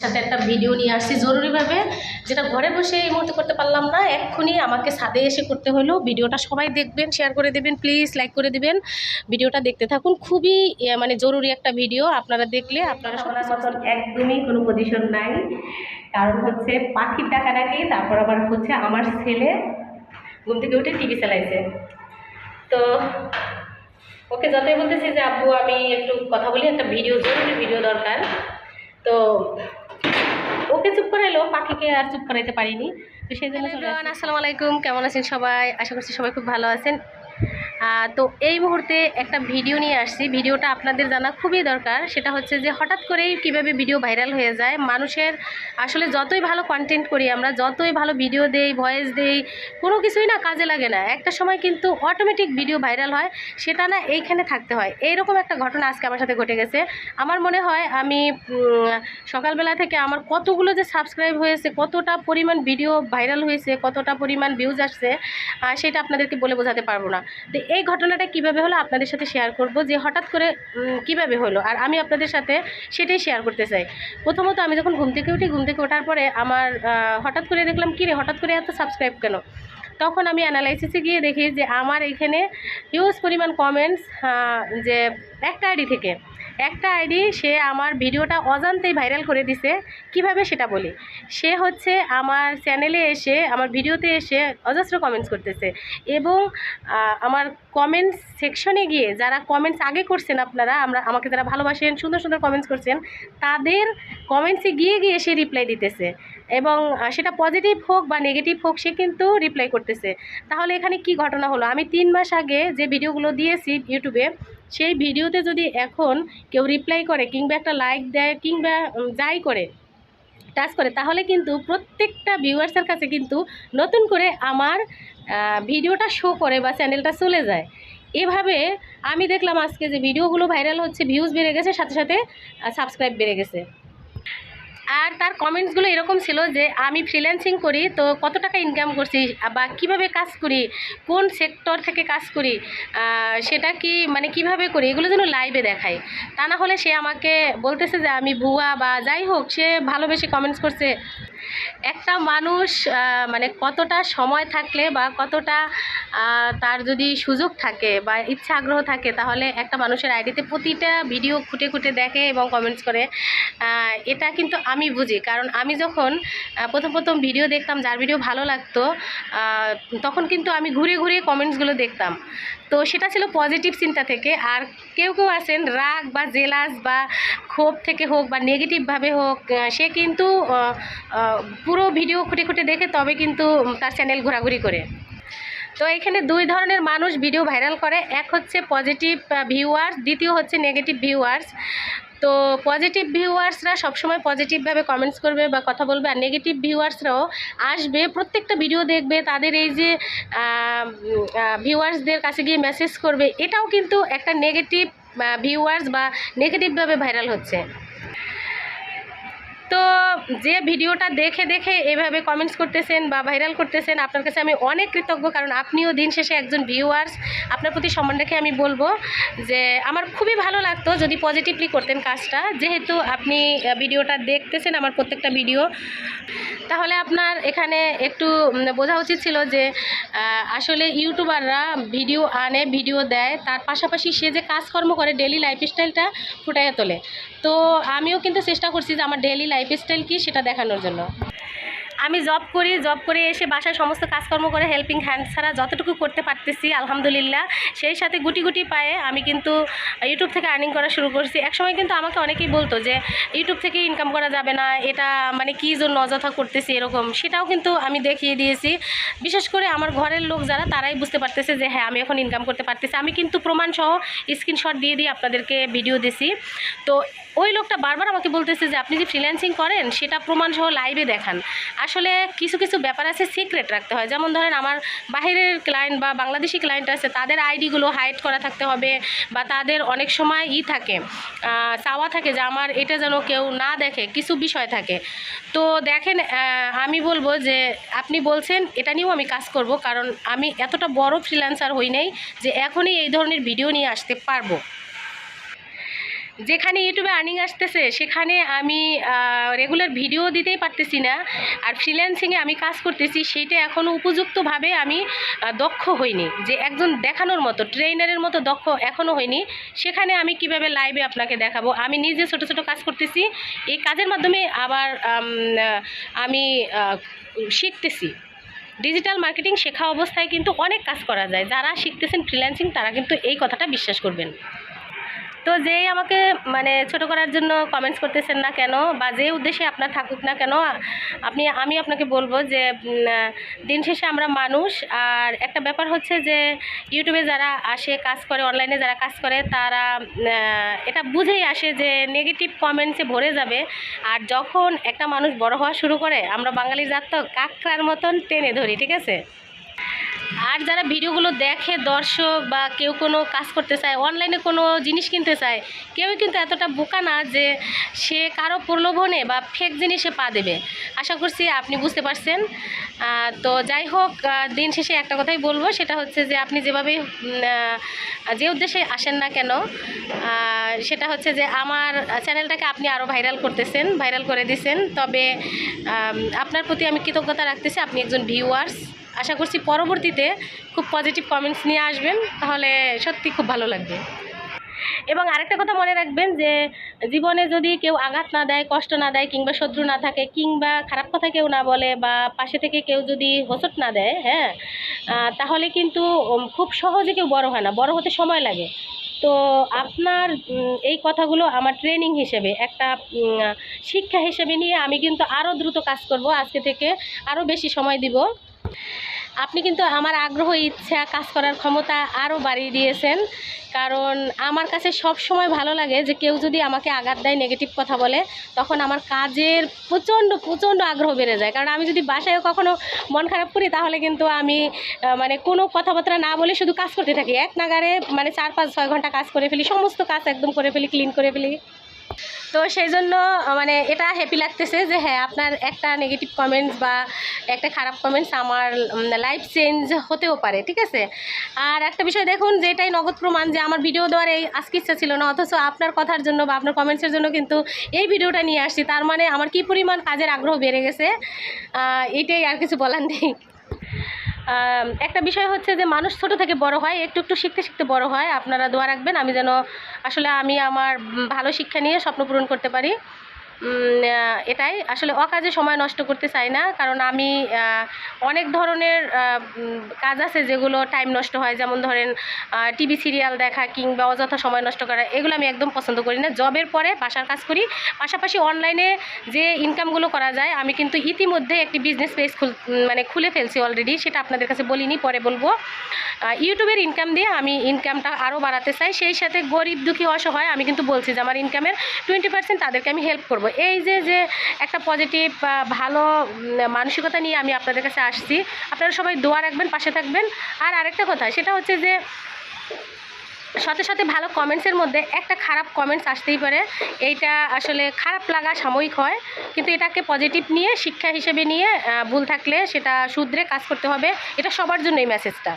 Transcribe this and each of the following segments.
সাথে একটা ভিডিও নিয়ে আসছি জরুরিভাবে যেটা ঘরে বসে এই মুহূর্তে করতে পারলাম না এক্ষুনি আমাকে ছাদে এসে করতে হলো। ভিডিওটা সবাই দেখবেন শেয়ার করে দেবেন প্লিজ লাইক করে দেবেন। ভিডিওটা দেখতে থাকুন খুবই মানে জরুরি একটা ভিডিও আপনারা দেখলে আপনারা শোনার মতন একদমই কোনো পজিশন নাই। কারণ হচ্ছে পাখির ডাকা ডাকি তারপর আবার হচ্ছে আমার ছেলে ঘুম থেকে উঠে টিভি চালাইছে। তো ওকে যতই বলতেছি যে আব্বু আমি একটু কথা বলি একটা ভিডিও জরুরি ভিডিও দরকার। তো ওকে চুপ করাইলো পাখিকে আর চুপ করাইতে পারিনি। তো সেই জন্য আসসালামু আলাইকুম কেমন আছেন সবাই? আশা করছি সবাই খুব ভালো আছেন। তো এই মুহূর্তে একটা ভিডিও নিয়ে আসছি। ভিডিওটা আপনাদের জানা খুবই দরকার। সেটা হচ্ছে যে হঠাৎ করেই কীভাবে ভিডিও ভাইরাল হয়ে যায়। মানুষের আসলে যতই ভালো কন্টেন্ট করি আমরা, যতই ভালো ভিডিও দেই ভয়েস দেই, কোনো কিছুই না কাজে লাগে না। একটা সময় কিন্তু অটোমেটিক ভিডিও ভাইরাল হয়, সেটা না এইখানে থাকতে হয়। এইরকম একটা ঘটনা আজকে আমার সাথে ঘটে গেছে। আমার মনে হয় আমি সকালবেলা থেকে আমার কতগুলো যে সাবস্ক্রাইব হয়েছে, কতটা পরিমাণ ভিডিও ভাইরাল হয়েছে, কতটা পরিমাণ ভিউজ আসছে সেটা আপনাদেরকে বলে বোঝাতে পারব না। তো এই ঘটনাটা কীভাবে হলো আপনাদের সাথে শেয়ার করব? যে হঠাৎ করে কীভাবে হলো? আর আমি আপনাদের সাথে সেটাই শেয়ার করতে চাই। প্রথমত আমি যখন ঘুম থেকে উঠি, ঘুম থেকে ওঠার পরে আমার হঠাৎ করে দেখলাম, কী রে, হঠাৎ করে এত সাবস্ক্রাইব কেন? তখন আমি অ্যানালাইসিসে গিয়ে দেখি যে আমার এখানে হিউজ পরিমাণ কমেন্টস যে একটা আইডি থেকে। একটা আইডি সে আমার ভিডিওটা অজান্তেই ভাইরাল করে দিছে। কীভাবে সেটা বলি? সে হচ্ছে আমার চ্যানেলে এসে, আমার ভিডিওতে এসে অজস্র কমেন্টস করতেছে এবং আমার কমেন্টস সেকশনে গিয়ে যারা কমেন্টস আগে করছেন আপনারা, আমরা, আমাকে যারা ভালোবাসেন, সুন্দর সুন্দর কমেন্টস করছেন, তাদের কমেন্টসে গিয়ে গিয়ে সে রিপ্লাই দিতেছে এবং সেটা পজিটিভ হোক বা নেগেটিভ হোক, সে কিন্তু রিপ্লাই করতেছে। তাহলে এখানে কি ঘটনা হলো? আমি তিন মাস আগে যে ভিডিওগুলো দিয়েছি ইউটিউবে সেই ভিডিওতে যদি এখন কেউ রিপ্লাই করে কিংবা একটা লাইক দেয় কিংবা যাই করে টাচ করে, তাহলে কিন্তু প্রত্যেকটা ভিউয়ার্সের কাছে কিন্তু নতুন করে আমার ভিডিওটা শো করে বা চ্যানেলটা চলে যায়। এভাবে আমি দেখলাম আজকে যে ভিডিওগুলো ভাইরাল হচ্ছে ভিউজ বেড়ে গেছে, সাথে সাথে সাবস্ক্রাইব বেড়ে গেছে। আর তার কমেন্টসগুলো এরকম ছিল যে, আমি ফ্রিল্যান্সিং করি, তো কত টাকা ইনকাম করছি? বা কীভাবে কাজ করি? কোন সেক্টর থেকে কাজ করি? সেটা কি মানে কীভাবে করি? এগুলো যেন লাইভে দেখায়। তা না হলে সে আমাকে বলতেছে যে, আমি ভুয়া বা যাই হোক, সে ভালোবেসে কমেন্টস করছে। একটা মানুষ মানে কতটা সময় থাকলে বা কতটা তার যদি সুযোগ থাকে বা ইচ্ছা আগ্রহ থাকে, তাহলে একটা মানুষের আইডিতে প্রতিটা ভিডিও খুঁটে খুঁটে দেখে এবং কমেন্টস করে। এটা কিন্তু আমি বুঝি। কারণ আমি যখন প্রথম প্রথম ভিডিও দেখতাম, যার ভিডিও ভালো লাগতো তখন কিন্তু আমি ঘুরে ঘুরে কমেন্টসগুলো দেখতাম। তো সেটা ছিল পজিটিভ চিন্তা থেকে। আর কেউ কেউ আছেন, রাগ বা জেলাস বা ক্ষোভ থেকে হোক বা নেগেটিভভাবে হোক সে কিন্তু পুরো ভিডিও খুঁটে খুঁটে দেখে তবে কিন্তু তার চ্যানেল ঘোরাঘুরি করে। তো এখানে দুই ধরনের মানুষ ভিডিও ভাইরাল করে। এক হচ্ছে পজিটিভ ভিউয়ার্স দ্বিতীয় হচ্ছে নেগেটিভ ভিউয়ার্স তো পজিটিভ ভিউয়ার্সরা সবসময় পজিটিভভাবে কমেন্টস করবে বা কথা বলবে আর নেগেটিভ ভিউয়ার্সরাও আসবে। প্রত্যেকটা ভিডিও দেখবে, তাদের এই যে ভিউয়ার্সদের কাছে গিয়ে মেসেজ করবে, এটাও কিন্তু একটা নেগেটিভ ভিউয়ার্স বা নেগেটিভভাবে ভাইরাল হচ্ছে। তো যে ভিডিওটা দেখে দেখে এভাবে কমেন্টস করতেছেন বা ভাইরাল করতেছেন, আপনার কাছে আমি অনেক কৃতজ্ঞ, কারণ আপনিও দিন শেষে একজন ভিউয়ার্স আপনার প্রতি সম্মান রেখে আমি বলব যে আমার খুবই ভালো লাগতো যদি পজিটিভলি করতেন কাজটা। যেহেতু আপনি ভিডিওটা দেখতেছেন আমার প্রত্যেকটা ভিডিও, তাহলে আপনার এখানে একটু বোঝা উচিত ছিল যে আসলে ইউটিউবাররা ভিডিও আনে, ভিডিও দেয়, তার পাশাপাশি সে যে কাজকর্ম করে ডেলি লাইফস্টাইলটা ফুটাইয়া তোলে। তো আমিও কিন্তু চেষ্টা করছি যে আমার ডেলি লাইফস্টাইল কী সেটা দেখানোর জন্য? আমি জব করি জব করে এসে বাসায় সমস্ত কাজকর্ম করে হেল্পিং হ্যান্ড ছাড়া যতটুকু করতে পারতেছি, আলহামদুলিল্লাহ। সেই সাথে গুটি গুটি পায়ে আমি কিন্তু ইউটিউব থেকে আর্নিং করা শুরু করছি। একসময় কিন্তু আমাকে অনেকেই বলতো যে ইউটিউব থেকে ইনকাম করা যাবে না, এটা মানে কী জন্য অযথা করতেছি? এরকম। সেটাও কিন্তু আমি দেখিয়ে দিয়েছি। বিশেষ করে আমার ঘরের লোক যারা, তারাই বুঝতে পারতেছে যে হ্যাঁ আমি এখন ইনকাম করতে পারতেছি। আমি কিন্তু প্রমাণসহ স্ক্রিনশট দিয়ে দিয়ে আপনাদেরকে ভিডিও দিছি। তো ওই লোকটা বারবার আমাকে বলতেছে যে, আপনি যে ফ্রিল্যান্সিং করেন, সেটা প্রমাণ সহ লাইভে দেখান। আসলে কিছু কিছু ব্যাপার আছে সিক্রেট রাখতে হয়। যেমন ধরেন, আমার বাইরের ক্লায়েন্ট বা বাংলাদেশি ক্লায়েন্ট আছে, তাদের আইডিগুলো হাইড করা থাকতে হবে বা তাদের অনেক সময় ই থাকে চাওয়া থাকে যে, আমার এটা যেন কেউ না দেখে। কিছু বিষয় থাকে। তো দেখেন আমি বলব যে, আপনি বলছেন, এটা নিয়েও আমি কাজ করব, কারণ আমি এতটা বড় ফ্রিল্যান্সার হই নাই যে, এখনই এই ধরনের ভিডিও নিয়ে আসতে পারব। যেখানে ইউটিউবে আর্নিং আসতেছে, সেখানে আমি রেগুলার ভিডিও দিতেই পারতেছি না। আর ফ্রিল্যান্সিংয়ে আমি কাজ করতেছি, সেইটা এখনও উপযুক্তভাবে আমি দক্ষ হইনি। যে একজন দেখানোর মতো ট্রেনারের মতো দক্ষ এখনও হইনি। সেখানে আমি কীভাবে লাইভে আপনাকে দেখাবো? আমি নিজে ছোট ছোট কাজ করতেছি। এই কাজের মাধ্যমে আবার, আমি শিখতেছি। ডিজিটাল মার্কেটিং শেখা অবস্থায় কিন্তু অনেক কাজ করা যায়। যারা শিখতেছেন ফ্রিল্যান্সিং তারা কিন্তু এই কথাটা বিশ্বাস করবেন। তো যেই আমাকে মানে ছোট করার জন্য কমেন্টস করতেছেন না কেন বা যে উদ্দেশ্যে আপনার থাকুক না কেন, আপনি, আমি আপনাকে বলব যে দিন শেষে আমরা মানুষ। আর একটা ব্যাপার হচ্ছে যে ইউটিউবে যারা আসে, কাজ করে অনলাইনে যারা কাজ করে, তারা এটা বুঝেই আসে যে নেগেটিভ কমেন্টসে ভরে যাবে। আর যখন একটা মানুষ বড় হওয়া শুরু করে, আমরা বাঙালি জাত তো কাকড়ার মতন টেনে ধরি, ঠিক আছে? আর যারা ভিডিওগুলো দেখে দর্শক বা কেউ কোনো কাজ করতে চায় অনলাইনে কোনো জিনিস কিনতে চায়, কেউই কিন্তু এতটা বোকা না যে সে কারও প্রলোভনে বা ফেক জিনিসে পা দেবে। আশা করছি আপনি বুঝতে পারছেন। তো যাই হোক দিন শেষে একটা কথাই বলব, সেটা হচ্ছে যে আপনি যেভাবে যে উদ্দেশ্যে আসেন না কেন সেটা হচ্ছে যে আমার চ্যানেলটাকে আপনি আরও ভাইরাল করতেছেন ভাইরাল করে দিছেন। তবে আপনার প্রতি আমি কৃতজ্ঞতা রাখতেছি। আপনি একজন ভিউয়ার্স আশা করছি পরবর্তীতে খুব পজিটিভ কমেন্টস নিয়ে আসবেন, তাহলে সত্যি খুব ভালো লাগবে। এবং আরেকটা কথা মনে রাখবেন যে, জীবনে যদি কেউ আঘাত না দেয়, কষ্ট না দেয়, কিংবা শত্রু না থাকে, কিংবা খারাপ কথা কেউ না বলে, বা পাশে থেকে কেউ যদি হোঁচট না দেয় হ্যাঁ তাহলে কিন্তু খুব সহজে কেউ বড় হয় না, বড় হতে সময় লাগে। তো আপনার এই কথাগুলো আমার ট্রেনিং হিসেবে, একটা শিক্ষা হিসেবে নিয়ে আমি কিন্তু আরও দ্রুত কাজ করব। আজকে থেকে আরও বেশি সময় দিব। আপনি কিন্তু আমার আগ্রহ, ইচ্ছা, কাজ করার ক্ষমতা আরও বাড়িয়ে দিয়েছেন। কারণ আমার কাছে সব সময় ভালো লাগে যে কেউ যদি আমাকে আঘাত দেয় নেগেটিভ কথা বলে, তখন আমার কাজের প্রচণ্ড প্রচণ্ড আগ্রহ বেড়ে যায়। কারণ আমি যদি বাসায় কখনো মন খারাপ করি, তাহলে কিন্তু আমি মানে কোনো কথাবার্তা না বলে শুধু কাজ করতে থাকি। এক নাগারে মানে চার পাঁচ, ছয় ঘণ্টা কাজ করে ফেলি, সমস্ত কাজ একদম করে ফেলি ক্লিন করে ফেলি। তো সেই জন্য মানে এটা হ্যাপি লাগতেছে যে হ্যাঁ আপনার একটা নেগেটিভ কমেন্টস বা একটা খারাপ কমেন্টস আমার লাইফ চেঞ্জ হতেও পারে, ঠিক আছে? আর একটা বিষয় দেখুন যে এটাই নগদ প্রমাণ যে আমার ভিডিও দেওয়ার এই আজকে ইচ্ছা ছিল না, অথচ আপনার কথার জন্য বা আপনার কমেন্টসের জন্য কিন্তু এই ভিডিওটা নিয়ে আসছি। তার মানে আমার কি পরিমাণ কাজের আগ্রহ বেড়ে গেছে? এটাই আর কিছু বলার নেই। একটা বিষয় হচ্ছে যে মানুষ ছোট থেকে বড় হয়, একটু একটু শিখতে শিখতে বড় হয়। আপনারা দোয়া রাখবেন, আমি যেন আসলে আমি আমার ভালো শিক্ষা নিয়ে স্বপ্ন পূরণ করতে পারি। এটাই। আসলে অকাজে সময় নষ্ট করতে চাই না, কারণ আমি অনেক ধরনের কাজ আছে যেগুলো টাইম নষ্ট হয়। যেমন ধরেন টিভি সিরিয়াল দেখা কিংবা অযথা সময় নষ্ট করা, এগুলো আমি একদম পছন্দ করি না। জবের পরে বাসার কাজ করি। পাশাপাশি অনলাইনে যে ইনকামগুলো করা যায়, আমি কিন্তু ইতিমধ্যে একটি বিজনেস পেজ খুল মানে খুলে ফেলছি অলরেডি সেটা আপনাদের কাছে বলিনি, পরে বলব। ইউটিউবের ইনকাম দিয়ে আমি ইনকামটা আরও বাড়াতে চাই। সেই সাথে গরিব দুঃখী অসহায়, আমি কিন্তু বলছি যে আমার ইনকামের টোয়েন্টি পার্সেন্ট তাদেরকে আমি হেল্প করব। এই যে যে একটা পজিটিভ ভালো মানসিকতা নিয়ে আমি আপনাদের কাছে আসছি। আপনারা সবাই দোয়া রাখবেন, পাশে থাকবেন। আর আরেকটা কথা, সেটা হচ্ছে যে, সাথে সাথে ভালো কমেন্টসের মধ্যে একটা খারাপ কমেন্টস আসতেই পারে। এইটা আসলে খারাপ লাগা সাময়িক হয়, কিন্তু এটাকে পজিটিভ নিয়ে, শিক্ষা হিসেবে নিয়ে ভুল থাকলে সেটা শুধরে কাজ করতে হবে। এটা সবার জন্য এই মেসেজটা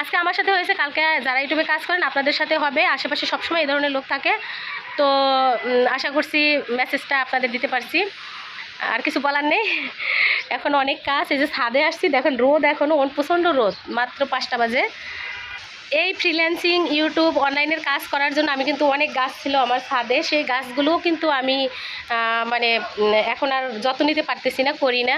আজকে আমার সাথে হয়েছে, কালকে যারা ইউটিউবে কাজ করেন, আপনাদের সাথে হবে। আশেপাশে সবসময় এই ধরনের লোক থাকে। তো আশা করছি মেসেজটা আপনাদের দিতে পারছি। আর কিছু বলার নেই। এখন অনেক কাজ, এই যে ছাদে আসছি, দেখেন রোদ এখনও অন প্রচণ্ড রোদ, মাত্র পাঁচটা বাজে। এই ফ্রিল্যান্সিং ইউটিউব অনলাইনের কাজ করার জন্য আমি কিন্তু অনেক গাছ ছিল আমার ছাদে। সেই গাছগুলোও কিন্তু আমি মানে এখন আর যত্ন নিতে পারতেছি না, করি না।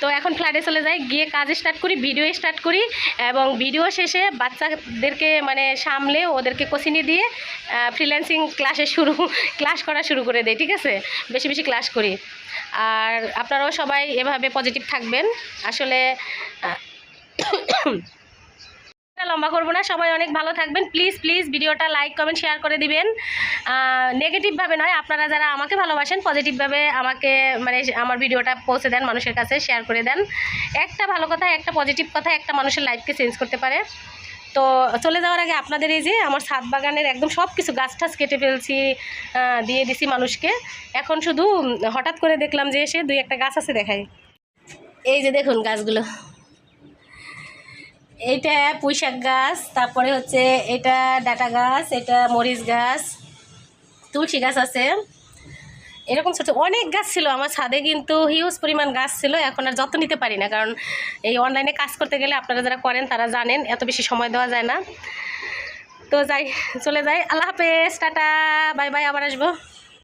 তো এখন ফ্ল্যাটে চলে যাই, গিয়ে কাজ স্টার্ট করি ভিডিও স্টার্ট করি এবং ভিডিও শেষে বাচ্চাদেরকে মানে সামলে ওদেরকে কোচিনি দিয়ে ফ্রিল্যান্সিং ক্লাসে শুরু ক্লাস করা শুরু করে দেয় ঠিক আছে? বেশি বেশি ক্লাস করি। আর আপনারাও সবাই এভাবে পজিটিভ থাকবেন। আসলে লম্বা করব না। সবাই অনেক ভালো থাকবেন। প্লিজ প্লিজ ভিডিওটা লাইক কমেন্ট শেয়ার করে দিবেন। নেগেটিভভাবে নয়, আপনারা যারা আমাকে ভালোবাসেন পজিটিভভাবে আমাকে মানে আমার ভিডিওটা পৌঁছে দেন, মানুষের কাছে শেয়ার করে দেন। একটা ভালো কথা, একটা পজিটিভ কথা, একটা মানুষের লাইফকে চেঞ্জ করতে পারে। তো চলে যাওয়ার আগে আপনাদের এই যে, আমার ছাদ বাগানের একদম সব কিছু গাছ টাছ কেটে ফেলছি দিয়ে দিছি মানুষকে। এখন শুধু, হঠাৎ করে দেখলাম যে এসে দুই একটা গাছ আছে দেখাই এই যে দেখুন গাছগুলো। এইটা পুঁইশাক গাছ, তারপরে হচ্ছে এটা ডাটা গাছ, এটা মরিচ গাছ, তুলসী গাছ আছে। এরকম ছোট অনেক গাছ ছিল, আমার ছাদে কিন্তু হিউজ পরিমাণ গাছ ছিল, এখন আর যত্ন নিতে পারি না, কারণ এই অনলাইনে কাজ করতে গেলে আপনারা যারা করেন তারা জানেন, এত বেশি সময় দেওয়া যায় না। তো যাই, চলে যাই, আল্লাহ হাফেজ, টাটা, বাই বাই, আবার আসব।